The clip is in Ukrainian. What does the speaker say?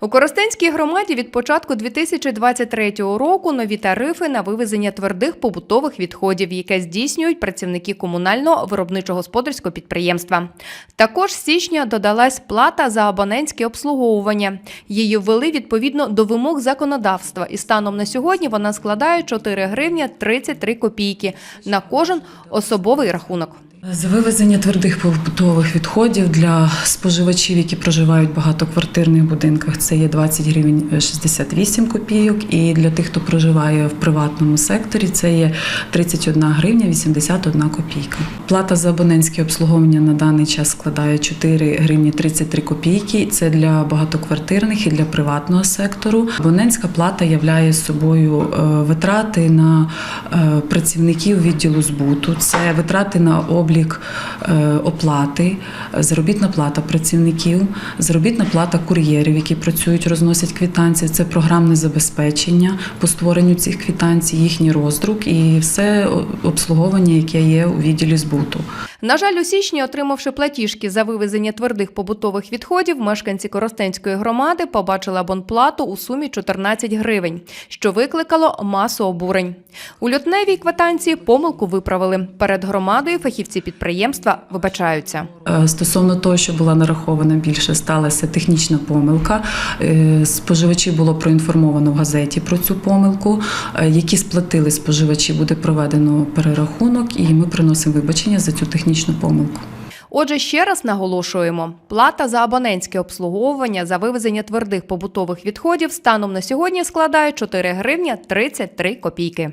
У Коростенській громаді від початку 2023 року нові тарифи на вивезення твердих побутових відходів, яке здійснюють працівники комунального виробничо-господарського підприємства. Також з січня додалась плата за абонентське обслуговування. Її ввели відповідно до вимог законодавства, і станом на сьогодні вона складає 4 гривні 33 копійки на кожен особовий рахунок. За вивезення твердих побутових відходів для споживачів, які проживають в багатоквартирних будинках, це є 20 гривень 68 копійок. І для тих, хто проживає в приватному секторі, це є 31 гривня 81 копійка. Плата за абонентське обслуговування на даний час складає 4 гривні 33 копійки. Це для багатоквартирних і для приватного сектору. Абонентська плата являє собою е, витрати на е, працівників відділу збуту, це витрати на облік е, оплати, е, заробітна плата працівників, заробітна плата кур'єрів, які працюють, розносять квитанції. Це програмне забезпечення по створенню цих квитанцій, їхній роздрук і все обслуговування, яке є у відділі збуту. На жаль, у січні, отримавши платіжки за вивезення твердих побутових відходів, мешканці Коростенської громади побачили абонплату у сумі 14 гривень, що викликало масу обурень. У лютневій квитанції помилку виправили. Перед громадою фахівці підприємства вибачаються. Е, Стосовно того, що була нарахована більше, сталася технічна помилка. Е, Споживачі було проінформовано в газеті про цю помилку. Е, Які сплатили споживачі, буде проведено перерахунок, і ми приносимо вибачення за цю технічну помилку. Отже, ще раз наголошуємо: плата за абонентське обслуговування за вивезення твердих побутових відходів станом на сьогодні складає 4 гривні 33 копійки.